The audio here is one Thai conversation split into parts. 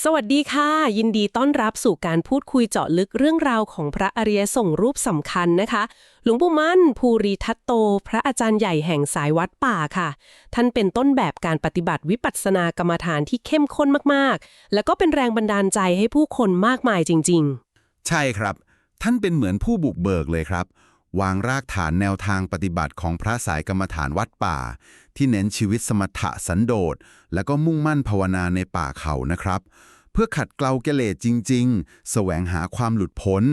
สวัสดีค่ะ ยินดีต้อนรับสู่การพูดคุยเจาะลึกเรื่องราวของพระอริยส่งรูปสำคัญนะคะ หลวงปู่มั่น ภูริทัตโต พระอาจารย์ใหญ่แห่งสายวัดป่าค่ะ ท่านเป็นต้นแบบการปฏิบัติวิปัสสนากรรมฐานที่เข้มข้นมากๆ แล้วก็เป็นแรงบันดาลใจให้ผู้คนมากมายจริง ๆ ใช่ครับ ท่านเป็นเหมือนผู้บุกเบิกเลยครับ วางรากฐานแนวทางปฏิบัติของพระสายกรรมฐานวัดป่า ที่เน้นชีวิตสมถะสันโดษ แล้วก็มุ่งมั่นภาวนาในป่าเขานะครับ เพื่อขัดเกลากิเลสจริง ๆ แสวงหาความหลุดพ้น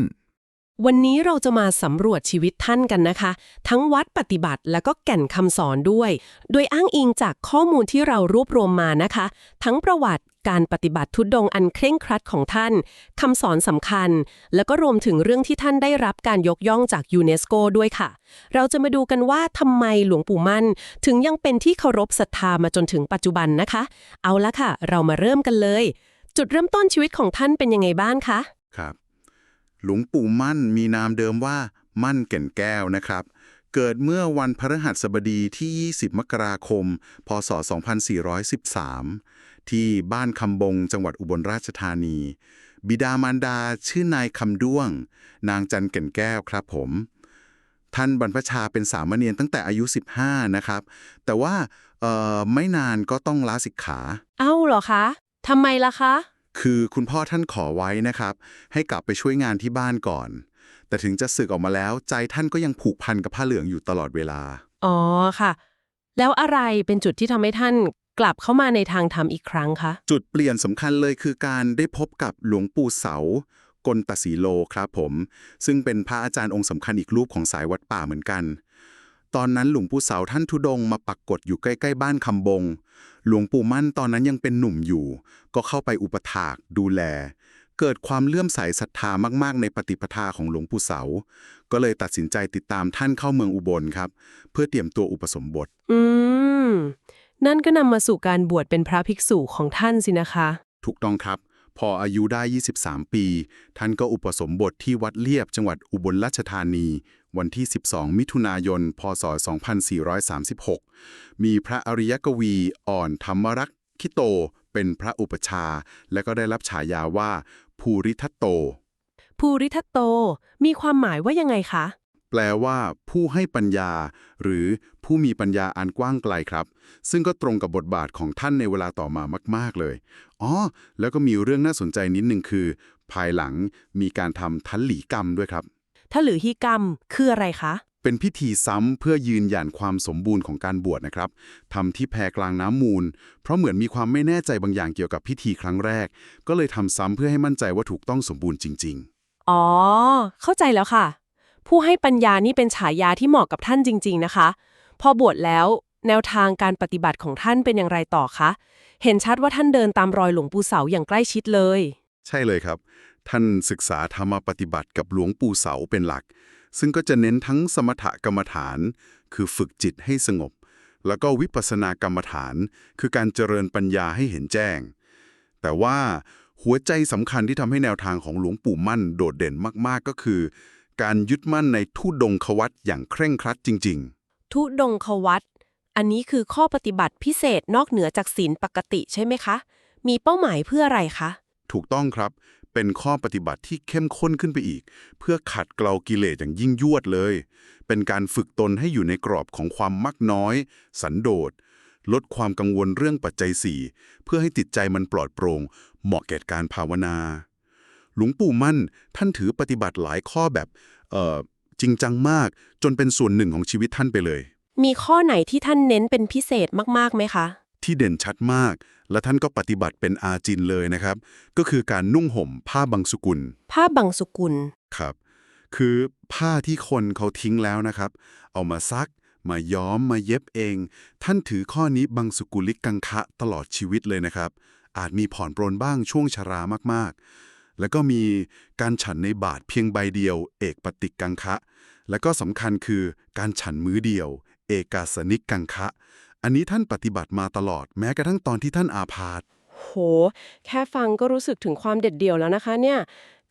วันนี้เราจะมาสำรวจชีวิตท่านกันนะคะ ทั้งวัดปฏิบัติแล้วก็แก่นคำสอนด้วย โดยอ้างอิงจากข้อมูลที่เรารวบรวมมานะคะ ทั้งประวัติ การปฏิบัติทุดดงอันเคร่งครัดของท่านคำสอนสำคัญ แล้วก็รวมถึงเรื่องที่ท่านได้รับการยกย่องจากยูเนสโกด้วยค่ะ เราจะมาดูกันว่าทำไมหลวงปู่มั่น ถึงยังเป็นที่เคารพศรัทธามาจนถึงปัจจุบันนะคะ เอาละค่ะ เรามาเริ่มกันเลย จุดเริ่มต้นชีวิตของท่านเป็นยังไงบ้างคะครับ หลวงปู่มั่นมีนามเดิมว่ามั่นแก่นแก้วนะครับเกิดเมื่อวันพฤหัสบดีที่ 20 มกราคม พศ 2413 ที่บ้านคำบงจังหวัดอุบลราชธานี บิดามารดาชื่อนายคำด้วง นางจันแก่นแก้วครับผม ท่านบรรพชาเป็นสามเณรตั้งแต่อายุ 15 นะครับ แต่ว่าเอ่อไม่นานก็ต้องลาสิกขา เอ้าเหรอคะทำไมล่ะคะ คือคุณพ่อท่านขอไว้นะครับ ให้กลับไปช่วยงานที่บ้านก่อน แต่ถึงจะสึกออกมาแล้ว ใจท่านก็ยังผูกพันกับผ้าเหลืองอยู่ตลอดเวลา อ๋อค่ะ แล้วอะไรเป็นจุดที่ทำให้ท่าน กลับเข้ามาในทางธรรมอีกครั้งคะจุดเปลี่ยนสำคัญเลยคือการได้พบกับหลวงปู่เสากลตสีโลครับผม ซึ่งเป็นพระอาจารย์องค์สำคัญอีกรูปของสายวัดป่าเหมือนกัน ตอนนั้นหลวงปู่เสาท่านทุดงค์มาปักกฏอยู่ใกล้ๆบ้านคำบง หลวงปู่มั่นตอนนั้นยังเป็นหนุ่มอยู่ ก็เข้าไปอุปถากดูแล เกิดความเลื่อมใสศรัทธามากๆ ในปฏิปทาของหลวงปู่เสา ก็เลยตัดสินใจติดตามท่านเข้าเมืองอุบลครับ เพื่อเตรียมตัวอุปสมบท อืม นั่นก็นำมาสู่การบวชเป็นพระภิกษุของท่านสินะคะ ถูกต้องครับ พออายุได้ 23 ปี ท่านก็อุปสมบทที่วัดเลียบจังหวัดอุบลราชธานี วันที่ 12 มิถุนายน พศ 2436 มีพระอริยกวีอ่อนธรรมรักษ์คิโต เป็นพระอุปชฌาย์และก็ได้รับฉายาว่าภูริทัตโต ภูริทัตโตมีความหมายว่ายังไงคะ แปลว่า ผู้ให้ปัญญา หรือผู้มีปัญญาอันกว้างไกลครับ ซึ่งก็ตรงกับบทบาทของท่านในเวลาต่อมามาก ๆเลยอ๋อแล้วก็มีเรื่องน่าสนใจนิดนึงคือ ภายหลังมีการทำทัลหลีกรรมด้วยครับถ้าหรือฮีกรรมคืออะไรคะเป็นพิธีซ้ำเพื่อยืนยันความสมบูรณ์ของการบวชนะครับทำที่แพกลางน้ำมูล เพราะเหมือนมีความไม่แน่ใจบางอย่างเกี่ยวกับพิธีครั้งแรก ก็เลยทำซ้ำเพื่อให้มั่นใจว่าถูกต้องสมบูรณ์จริงอ๋อ เข้าใจแล้วค่ะ ผู้ให้ปัญญานี่เป็นฉายาที่เหมาะกับท่านจริง ๆ นะคะ พอบวชแล้วแนวทางการปฏิบัติของท่านเป็นอย่างไรต่อคะ เห็นชัดว่าท่านเดินตามรอยหลวงปู่เสาอย่างใกล้ชิดเลย ใช่เลยครับ ท่านศึกษาธรรมปฏิบัติกับหลวงปู่เสาเป็นหลัก ซึ่งก็จะเน้นทั้งสมถกรรมฐาน คือฝึกจิตให้สงบ แล้วก็วิปัสสนากรรมฐาน คือการเจริญปัญญาให้เห็นแจ้ง แต่ว่าหัวใจสำคัญที่ทำให้แนวทางของหลวงปู่มั่นโดดเด่นมากๆก็คือ การยึดมั่นในทุดงควัตอย่างเคร่งครัดจริง ๆ ทุดงควัตอันนี้คือข้อปฏิบัติพิเศษนอกเหนือจากศีลปกติใช่ไหมคะ มีเป้าหมายเพื่ออะไรคะ ถูกต้องครับ เป็นข้อปฏิบัติที่เข้มข้นขึ้นไปอีก เพื่อขัดเกลากิเลสอย่างยิ่งยวดเลย เป็นการฝึกตนให้อยู่ในกรอบของความมักน้อย สันโดษ ลดความกังวลเรื่องปัจจัยสี่เพื่อให้จิตใจมันปลอดโปร่ง เหมาะแก่การภาวนา หลวงปู่มั่น ท่านถือปฏิบัติหลายข้อแบบเอ่อจริงจังมาก จนเป็นส่วนหนึ่งของชีวิตท่านไปเลย มีข้อไหนที่ท่านเน้นเป็นพิเศษมากๆไหมคะ ที่เด่นชัดมาก และท่านก็ปฏิบัติเป็นอาจินเลยนะครับ ก็คือการนุ่งห่มผ้าบังสุกุล ผ้าบังสุกุลครับ คือผ้าที่คนเขาทิ้งแล้วนะครับ เอามาซักมาย้อมมาเย็บเอง ท่านถือข้อนี้บังสุกุลิกกังคะตลอดชีวิตเลยนะครับ อาจมีผ่อนปรนบ้างช่วงชรามากๆ แล้วก็มีการฉันในบาทเพียงใบเดียว เอกปฏิกกังคะ แล้วก็สำคัญคือการฉันมื้อเดียว เอกาสนิกกังคะ อันนี้ท่านปฏิบัติมาตลอดแม้กระทั่งตอนที่ท่านอาพาธโห แค่ฟังก็รู้สึกถึงความเด็ดเดี่ยวแล้วนะคะเนี่ย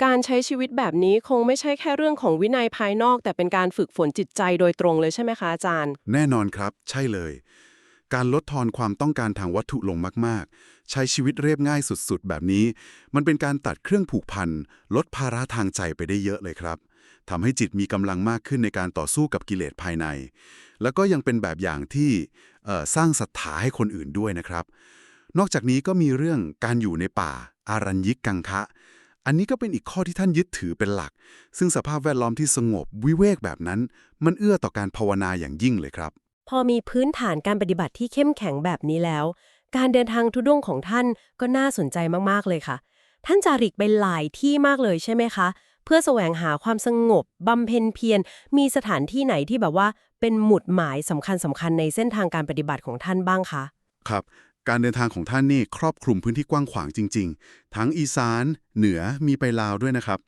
การใช้ชีวิตแบบนี้คงไม่ใช่แค่เรื่องของวินัยภายนอก แต่เป็นการฝึกฝนจิตใจโดยตรงเลยใช่ไหมคะอาจารย์ แน่นอนครับ ใช่เลย การลดทอนความต้องการทางวัตถุลงมาก ๆ ใช้ชีวิตเรียบง่ายสุด ๆ แบบนี้ มันเป็นการตัดเครื่องผูกพัน ลดภาระทางใจไปได้เยอะเลยครับทำให้จิตมีกำลังมากขึ้นในการต่อสู้กับกิเลสภายใน แล้วก็ยังเป็นแบบอย่างที่สร้างศรัทธาให้คนอื่นด้วยนะครับ นอกจากนี้ก็มีเรื่องการอยู่ในป่า อารัญยิกกังคะ อันนี้ก็เป็นอีกข้อที่ท่านยึดถือเป็นหลัก ซึ่งสภาพแวดล้อมที่สงบวิเวกแบบนั้น มันเอื้อต่อการภาวนาอย่างยิ่งเลยครับ พอมีพื้นฐานการปฏิบัติที่เข้มแข็งแบบนี้แล้ว การเดินทางทุดงของท่านก็น่าสนใจมากๆเลยค่ะ ท่านจาริกไปหลายที่มากเลยใช่ไหมคะ เพื่อแสวงหาความสงบบำเพ็ญเพียรมีสถานที่ไหนที่แบบว่าเป็นหมุดหมายสำคัญสำคัญในเส้นทางการปฏิบัติของท่านบ้างคะครับการเดินทางของท่านนี่ครอบคลุมพื้นที่กว้างขวางจริง ๆ ทั้งอีสาน เหนือมีไปลาวด้วยนะครับ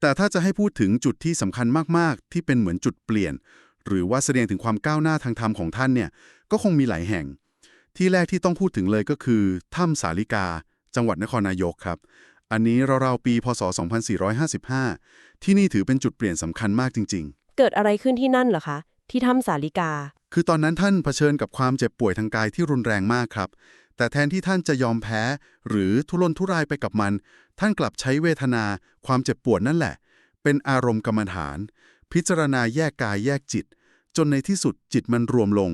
แต่ถ้าจะให้พูดถึงจุดที่สำคัญมากๆ ที่เป็นเหมือนจุดเปลี่ยน หรือว่าแสดงถึงความก้าวหน้าทางธรรมของท่านเนี่ยก็คงมีหลายแห่ง ที่แรกที่ต้องพูดถึงเลยก็คือถ้ำสาลิกา จังหวัดนครนายกครับ อันนี้ราวๆปีพศ 2455 ที่นี่ถือเป็นจุดเปลี่ยนสำคัญมากจริง ๆ เกิดอะไรขึ้นที่นั่นเหรอคะ ที่ถ้ำสาลิกา คือตอนนั้นท่านเผชิญกับความเจ็บป่วยทางกายที่รุนแรงมากครับแต่แทนที่ท่านจะยอมแพ้ หรือทุรนทุรายไปกับมัน ท่านกลับใช้เวทนา ความเจ็บปวดนั่นแหละ เป็นอารมณ์กรรมฐาน พิจารณาแยกกายแยกจิต จนในที่สุดจิตมันรวมลง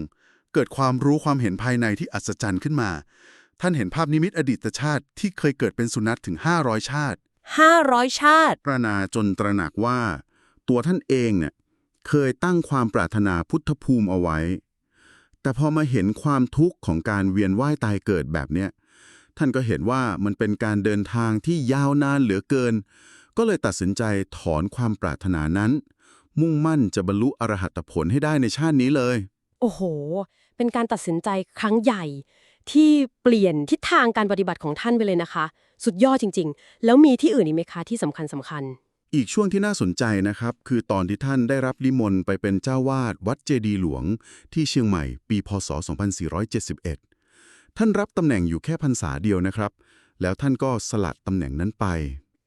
เกิดความรู้ความเห็นภายในที่อัศจรรย์ขึ้นมา ท่านเห็นภาพนิมิตอดีตชาติที่เคยเกิดเป็นสุนัขถึง 500 ชาติ 500 ชาติพระนาจนตระหนักว่า ตัวท่านเองเนี่ยเคยตั้งความปรารถนาพุทธภูมิเอาไว้ แต่พอมาเห็นความทุกข์ของการเวียนว่ายตายเกิดแบบเนี้ยท่านก็เห็นว่ามันเป็นการเดินทางที่ยาวนานเหลือเกิน ก็เลยตัดสินใจถอนความปรารถนานั้น มุ่งมั่นจะบรรลุอรหัตผลให้ได้ในชาตินี้เลย โอ้โห เป็นการตัดสินใจครั้งใหญ่ ที่เปลี่ยนทิศทางการปฏิบัติของท่านไปเลยนะคะ สุดยอดจริง ๆ แล้วมีที่อื่นอีกไหมคะที่สำคัญสำคัญอีกช่วงที่น่าสนใจนะครับ คือตอนที่ท่านได้รับลิมนต์ไปเป็นเจ้าวาดวัดเจดีย์หลวง ที่เชียงใหม่ ปีพศ 2471 ท่านรับตำแหน่งอยู่แค่พรรษาเดียวนะครับ แล้วท่านก็สลัดตำแหน่งนั้นไป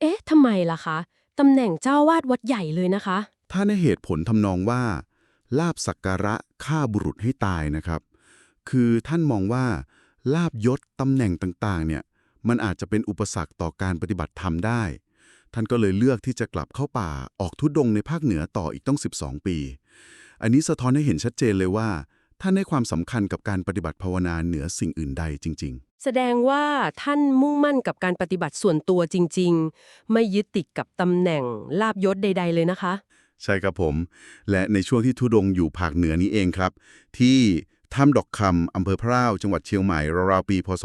เอ๊ะทำไมล่ะคะตำแหน่งเจ้าวาดวัดใหญ่เลยนะคะ ท่านให้เหตุผลทำนองว่า ลาบสักการะฆ่าบุรุษให้ตายนะครับ คือท่านมองว่า ลาบยศตำแหน่งต่างๆ เนี่ย มันอาจจะเป็นอุปสรรคต่อการปฏิบัติธรรมได้ ท่านก็เลยเลือกที่จะกลับเข้าป่าออกทุดงในภาคเหนือต่ออีกต้อง 12 ปี อันนี้สะท้อนให้เห็นชัดเจนเลยว่า ท่านให้ความสำคัญกับการปฏิบัติภาวนาเหนือสิ่งอื่นใดจริง ๆ แสดงว่าท่านมุ่งมั่นกับการปฏิบัติส่วนตัวจริง ๆ ไม่ยึดติดกับตำแหน่งลาบยศใด ๆ เลยนะคะ ใช่ครับผม และในช่วงที่ทุดงค์อยู่ภาคเหนือนี้เองครับ ที่ถ้ำดอกคำอำเภอพร้าว จังหวัดเชียงใหม่ราวๆปี พศ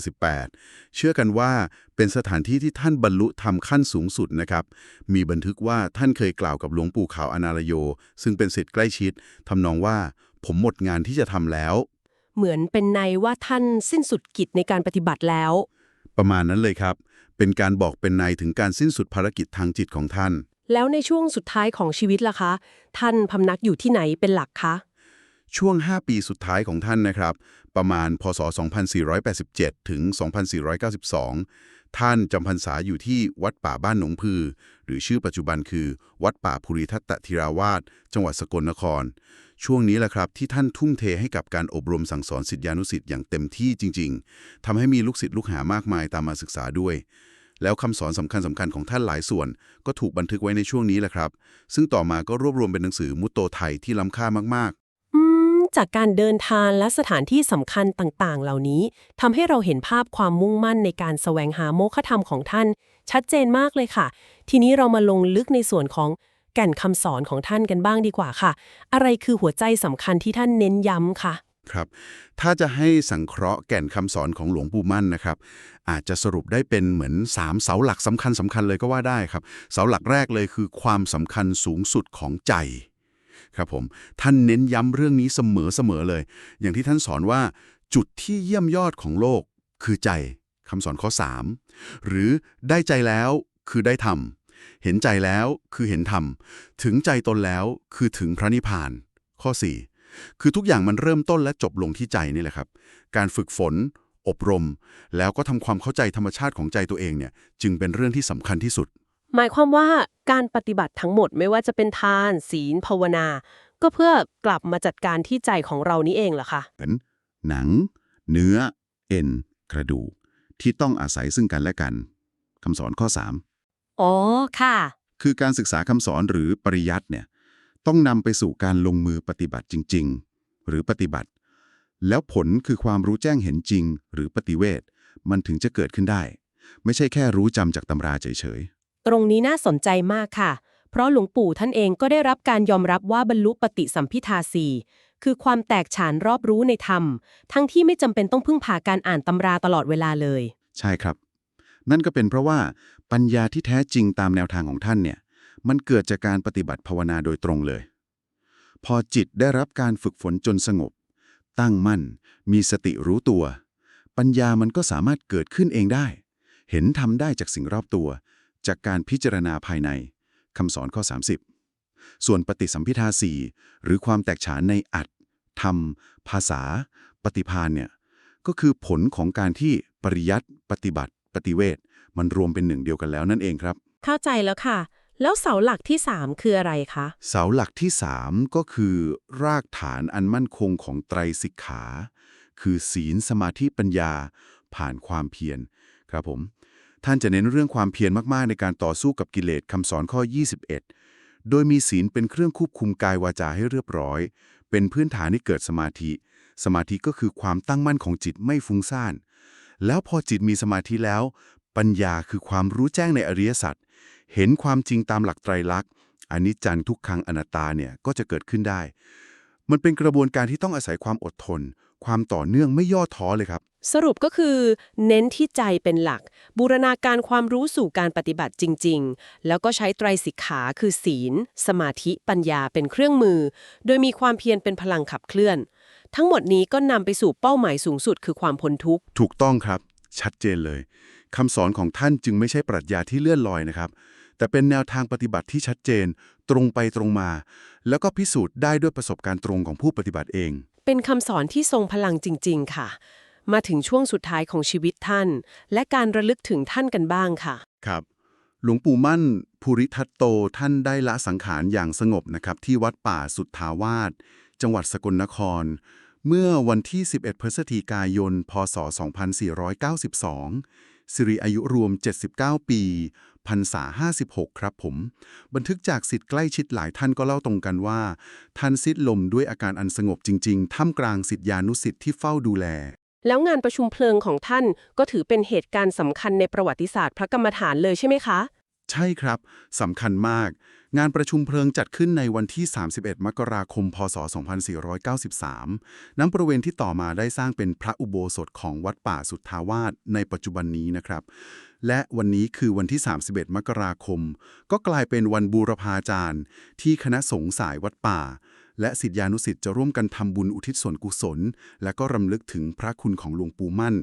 2478 เชื่อกันว่าเป็นสถานที่ที่ท่านบรรลุธรรมขั้นสูงสุดนะครับ มีบันทึกว่าท่านเคยกล่าวกับหลวงปู่ขาวอนาลโย ซึ่งเป็นศิษย์ใกล้ชิดทำนองว่าผมหมดงานที่จะทำแล้ว เหมือนเป็นในว่าท่านสิ้นสุดกิจในการปฏิบัติแล้ว ประมาณนั้นเลยครับ เป็นการบอกเป็นในถึงการสิ้นสุดภารกิจทางจิตของท่าน แล้วในช่วงสุดท้ายของชีวิตล่ะคะ ท่านพำนักอยู่ที่ไหนเป็นหลักคะ ช่วง 5 ปีสุดท้ายของท่านนะครับ ประมาณพศ 2487 ถึง 2492 ท่านจำพรรษาอยู่ที่วัดป่าบ้านหนองพือ หรือชื่อปัจจุบันคือ วัดป่าภูริทัตตธิราวาสจังหวัดสกลนคร ช่วงนี้แหละครับที่ท่านทุ่มเทให้กับการอบรมสั่งสอนศิษยานุศิษย์อย่างเต็มที่จริง ๆทำให้มีลูกศิษย์ลูกหามากมายตามมาศึกษาด้วย แล้วคำสอนสำคัญสำคัญๆของท่านหลายส่วน ก็ถูกบันทึกไว้ในช่วงนี้แหละครับ ซึ่งต่อมาก็รวบรวมเป็นหนังสือมุตโตไทยที่ล้ำค่ามากๆ จากการเดินทางและสถานที่สำคัญต่างๆ เหล่านี้ทำให้เราเห็นภาพความมุ่งมั่นในการแสวงหาโมฆะธรรมของท่าน ชัดเจนมากเลยค่ะ ทีนี้เรามาลงลึกในส่วนของแก่นคำสอนของท่านกันบ้างดีกว่าค่ะ อะไรคือหัวใจสำคัญที่ท่านเน้นย้ำค่ะ ครับ ถ้าจะให้สังเคราะห์แก่นคำสอนของหลวงปู่มั่นนะครับ อาจจะสรุปได้เป็นเหมือน 3 เสาหลักสำคัญสำคัญเลยก็ว่าได้ครับ เสาหลักแรกเลยคือความสำคัญสูงสุดของใจครับผมท่านเน้นย้ำเรื่องนี้เสมอเสมอเลย อย่างที่ท่านสอนว่าจุดที่เยี่ยมยอดของโลกคือใจคำสอนข้อ 3 หรือได้ใจแล้วคือได้ธรรมเห็นใจแล้วคือเห็นธรรมถึงใจตนแล้วคือถึงพระนิพพาน ข้อ 4 คือทุกอย่างมันเริ่มต้นและจบลงที่ใจนี่แหละครับ การฝึกฝน อบรม แล้วก็ทำความเข้าใจธรรมชาติของใจตัวเองเนี่ย จึงเป็นเรื่องที่สำคัญที่สุด หมายความว่าการปฏิบัติทั้งหมดไม่ว่าจะเป็นทาน ศีล ภาวนา ก็เพื่อกลับมาจัดการที่ใจของเรานี่เองเหรอคะเหมือนหนัง เนื้อ เอ็น กระดูกที่ต้องอาศัยซึ่งกันและกันคำสอนข้อ 3 อ๋อ ค่ะ คือการศึกษาคำสอนหรือปริยัติเนี่ย ต้องนำไปสู่การลงมือปฏิบัติจริง ๆ หรือปฏิบัติ แล้วผลคือความรู้แจ้งเห็นจริง หรือปฏิเวทมันถึงจะเกิดขึ้นได้ ไม่ใช่แค่รู้จำจากตำราเฉยตรงนี้น่าสนใจมากค่ะ เพราะหลวงปู่ท่านเองก็ได้รับการยอมรับว่าบรรลุปฏิสัมพิทาสีคือความแตกฉานรอบรู้ในธรรม ทั้งที่ไม่จำเป็นต้องพึ่งพาการอ่านตำราตลอดเวลาเลยๆใช่ครับ นั่นก็เป็นเพราะว่าปัญญาที่แท้จริงตามแนวทางของท่านเนี่ย มันเกิดจากการปฏิบัติภาวนาโดยตรงเลย พอจิตได้รับการฝึกฝนจนสงบ ตั้งมั่น มีสติรู้ตัว ปัญญามันก็สามารถเกิดขึ้นเองได้ เห็นทำได้จากสิ่งรอบตัว จากการพิจารณาภายในคำสอนข้อ 30 ส่วนปฏิสัมพิทาสี่หรือความแตกฉานในอัตธรรม ภาษา ปฏิพานเนี่ยก็คือผลของการที่ปริยัติปฏิบัติ ปฏิเวทมันรวมเป็นหนึ่งเดียวกันแล้วนั่นเองครับ เข้าใจแล้วค่ะ แล้วเสาหลักที่ 3 คืออะไรคะ เสาหลักที่ 3 ก็คือ รากฐานอันมั่นคงของไตรสิกขา คือศีลสมาธิปัญญา ผ่านความเพียรครับผม ท่านจะเน้นเรื่องความเพียรมากๆ ในการต่อสู้กับกิเลสคำสอนข้อ 21 โดยมีศีลเป็นเครื่องควบคุมกายวาจาให้เรียบร้อย เป็นพื้นฐานให้เกิดสมาธิ สมาธิก็คือความตั้งมั่นของจิตไม่ฟุ้งซ่าน แล้วพอจิตมีสมาธิแล้ว ปัญญาคือความรู้แจ้งในอริยสัจ เห็นความจริงตามหลักไตรลักษณ์อนิจจังทุกขังอนัตตาเนี่ยก็จะเกิดขึ้นได้ มันเป็นกระบวนการที่ต้องอาศัยความอดทน ความต่อเนื่องไม่ย่อท้อเลยครับ สรุปก็คือ เน้นที่ใจเป็นหลัก บูรณาการความรู้สู่การปฏิบัติจริง ๆ แล้วก็ใช้ไตรสิกขาคือศีล สมาธิปัญญาเป็นเครื่องมือ โดยมีความเพียรเป็นพลังขับเคลื่อน ทั้งหมดนี้ก็นำไปสู่เป้าหมายสูงสุดคือความพ้นทุกข์ถูกต้องครับ ชัดเจนเลยคำสอนของท่านจึงไม่ใช่ปรัชญาที่เลื่อนลอยนะครับ แต่เป็นแนวทางปฏิบัติที่ชัดเจน ตรงไปตรงมา แล้วก็พิสูจน์ได้ด้วยประสบการณ์ตรงของผู้ปฏิบัติเอง เป็นคำสอนที่ทรงพลังจริง ๆ ค่ะ มาถึงช่วงสุดท้ายของชีวิตท่าน และการระลึกถึงท่านกันบ้างค่ะ ครับ หลวงปู่มั่นภูริทัตโตท่านได้ละสังขารอย่างสงบนะครับที่วัดป่าสุทธาวาสจังหวัดสกลนคร เมื่อวันที่ 11 พฤศจิกายน พศ 2492สิริอายุรวม 79 ปี พรรษา 56 ครับผม บันทึกจากสิทธิ์ใกล้ชิดหลายท่านก็เล่าตรงกันว่า ท่านสิทธิ์ลมด้วยอาการอันสงบจริงๆ ท่ามกลางสิทธิานุสิทธิ์ที่เฝ้าดูแล แล้วงานประชุมเพลิงของท่านก็ถือเป็นเหตุการณ์สำคัญในประวัติศาสตร์พระกรรมฐานเลยใช่ไหมคะ ใช่ครับสำคัญมาก งานประชุมเพลิงจัดขึ้นในวันที่ 31 มกราคม พศ 2493น้ำบริเวณที่ต่อมาได้สร้างเป็นพระอุโบสถของวัดป่าสุทธาวาสในปัจจุบันนี้นะครับ และวันนี้คือวันที่ 31 มกราคม ก็กลายเป็นวันบูรพาจารย์ ที่คณะสงฆ์สายวัดป่า และศิษยานุศิษย์จะร่วมกันทำบุญอุทิศส่วนกุศล และก็รำลึกถึงพระคุณของหลวงปู่มั่น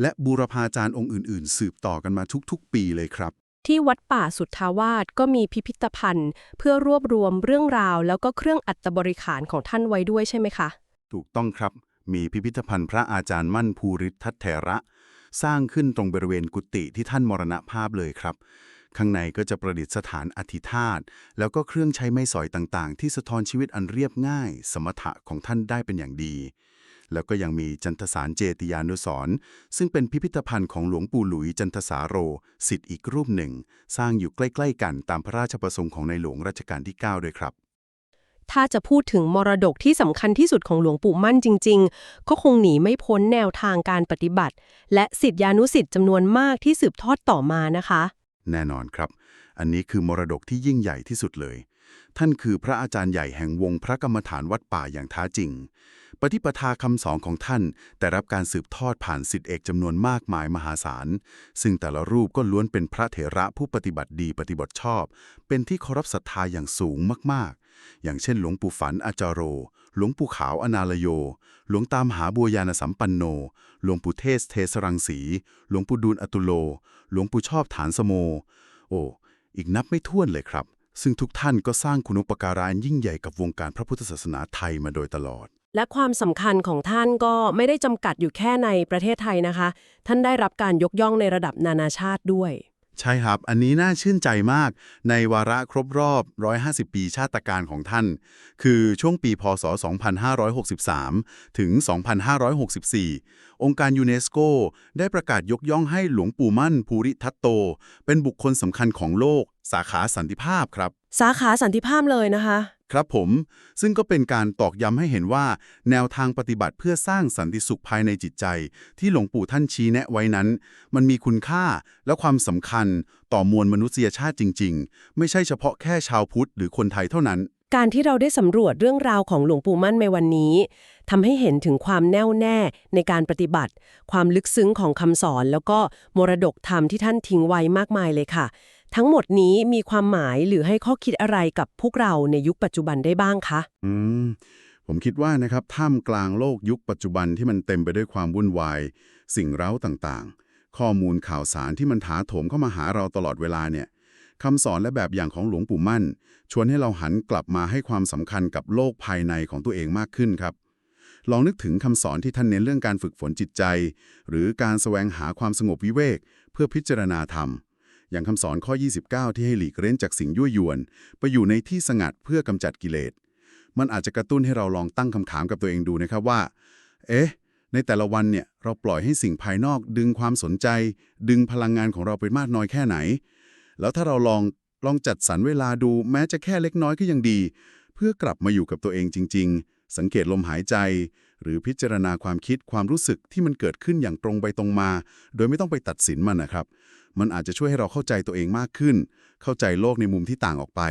และบูรพาจารย์องค์อื่น ๆ สืบต่อกันมาทุกๆ ปีเลยครับ ที่วัดป่าสุทธาวาสก็มีพิพิธภัณฑ์ เพื่อรวบรวมเรื่องราว แล้วก็เครื่องอัตบริขารของท่านไว้ด้วยใช่ไหมคะ ถูกต้องครับ มีพิพิธภัณฑ์พระอาจารย์มั่นภูริทัตเถระ สร้างขึ้นตรงบริเวณกุฏิที่ท่านมรณภาพเลยครับ ข้างในก็จะประดิษฐานอธิธาตแล้วก็เครื่องใช้ไม้สอยต่างๆ ที่สะท้อนชีวิตอันเรียบง่าย สมถะของท่านได้เป็นอย่างดี แล้วก็ยังมีจันทสารเจติยานุสรณ์ซึ่งเป็นพิพิธภัณฑ์ของหลวงปู่หลุยจันทสาโรสิทธิ์อีกรูปหนึ่ง สร้างอยู่ใกล้ ๆ กันตามพระราชประสงค์ของในหลวงรัชกาลที่ 9 ด้วยครับ ถ้าจะพูดถึงมรดกที่สำคัญที่สุดของหลวงปู่มั่นจริง ๆ ก็คงหนีไม่พ้นแนวทางการปฏิบัติ และสิทธิานุสิทธิ์จำนวนมากที่สืบทอดต่อมานะคะ แน่นอนครับ อันนี้คือมรดกที่ยิ่งใหญ่ที่สุดเลย ท่านคือพระอาจารย์ใหญ่แห่งวงพระกรรมฐานวัดป่าอย่างแท้จริง ปฏิปทาคำสอนของท่าน แต่รับการสืบทอดผ่านสิทธิเอกจำนวนมากมายมหาศาล ซึ่งแต่ละรูปก็ล้วนเป็นพระเถระผู้ปฏิบัติดีปฏิบัติชอบ เป็นที่เคารพศรัทธาอย่างสูงมากๆ อย่างเช่น หลวงปู่ฝันอาจารโร หลวงปู่ขาวอนาลโย หลวงตามหาบัวยานสัมปันโน หลวงปู่เทศเทสรังสี หลวงปู่ดูลอตุโล หลวงปู่ชอบฐานสโม โอ้ อีกนับไม่ถ้วนเลยครับ ซึ่งทุกท่านก็สร้างคุณอุปการะอันยิ่งใหญ่กับวงการพระพุทธศาสนาไทยมาโดยตลอด และความสำคัญของท่านก็ไม่ได้จำกัดอยู่แค่ในประเทศไทยนะคะ ท่านได้รับการยกย่องในระดับนานาชาติด้วย ใช่ครับ อันนี้น่าชื่นใจมาก ในวาระครบรอบ 150 ปีชาตการของท่าน คือช่วงปีพศ 2563 ถึง 2564 องค์การยูเนสโกได้ประกาศยกย่องให้หลวงปู่มั่นภูริทัตโต เป็นบุคคลสำคัญของโลกสาขาสันติภาพครับ สาขาสันติภาพเลยนะคะ ครับผม ซึ่งก็เป็นการตอกย้ำให้เห็นว่า แนวทางปฏิบัติเพื่อสร้างสันติสุขภายในจิตใจ ที่หลวงปู่ท่านชี้แนะไว้นั้น มันมีคุณค่าและความสำคัญต่อมวลมนุษยชาติจริง ๆ ไม่ใช่เฉพาะแค่ชาวพุทธหรือคนไทยเท่านั้น การที่เราได้สำรวจเรื่องราวของหลวงปู่มั่นในวันนี้ทำให้เห็นถึงความแน่วแน่ในการปฏิบัติ ความลึกซึ้งของคำสอน แล้วก็มรดกธรรมที่ท่านทิ้งไว้มากมายเลยค่ะ ทั้งหมดนี้มีความหมายหรือให้ข้อคิดอะไรกับพวกเราในยุคปัจจุบันได้บ้างคะ อืม ผมคิดว่านะครับท่ามกลางโลกยุคปัจจุบันที่มันเต็มไปด้วยความวุ่นวาย สิ่งเร้าต่างๆ ข้อมูลข่าวสารที่มันถาโถมเข้ามาหาเราตลอดเวลาเนี่ยคำสอนและแบบอย่างของหลวงปู่มั่น ชวนให้เราหันกลับมาให้ความสำคัญกับโลกภายในของตัวเองมากขึ้นครับ ลองนึกถึงคำสอนที่ท่านเน้นเรื่องการฝึกฝนจิตใจ หรือการแสวงหาความสงบวิเวก เพื่อพิจารณาธรรม อย่างคำสอนข้อ 29 ที่ให้หลีกเล่นจากสิ่งยั่วยวน ไปอยู่ในที่สงัดเพื่อกำจัดกิเลส มันอาจจะกระตุ้นให้เราลองตั้งคำถามกับตัวเองดูนะครับว่า เอ๊ะ ในแต่ละวันเนี่ยเราปล่อยให้สิ่งภายนอกดึงความสนใจ ดึงพลังงานของเราไปมากน้อยแค่ไหน แล้วถ้าเราลองลองจัดสรรเวลาดูแม้จะแค่เล็กน้อยก็ยังดี เพื่อกลับมาอยู่กับตัวเองจริง ๆ สังเกตลมหายใจ หรือพิจารณาความคิดความรู้สึกที่มันเกิดขึ้นอย่างตรงไปตรงมา โดยไม่ต้องไปตัดสินมันนะครับ มันอาจจะช่วยให้เราเข้าใจตัวเองมากขึ้น เข้าใจโลกในมุมที่ต่างออกไป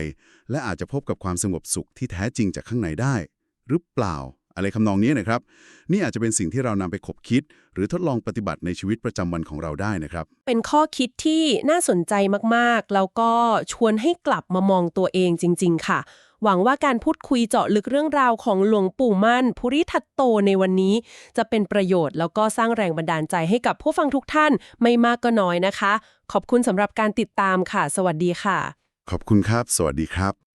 และอาจจะพบกับความสงบสุขที่แท้จริงจากข้างในได้ หรือเปล่า อะไรคำนองนี้นะครับ นี่อาจจะเป็นสิ่งที่เรานำไปขบคิด หรือทดลองปฏิบัติในชีวิตประจำวันของเราได้นะครับ เป็นข้อคิดที่น่าสนใจมากๆ แล้วก็ชวนให้กลับมามองตัวเองจริง ๆ ค่ะ หวังว่าการพูดคุยเจาะลึกเรื่องราวของหลวงปู่มั่น ภูริทัตโตในวันนี้ จะเป็นประโยชน์แล้วก็สร้างแรงบันดาลใจให้กับผู้ฟังทุกท่านไม่มากก็น้อยนะคะ ขอบคุณสำหรับการติดตามค่ะ สวัสดีค่ะ ขอบคุณครับ สวัสดีครับ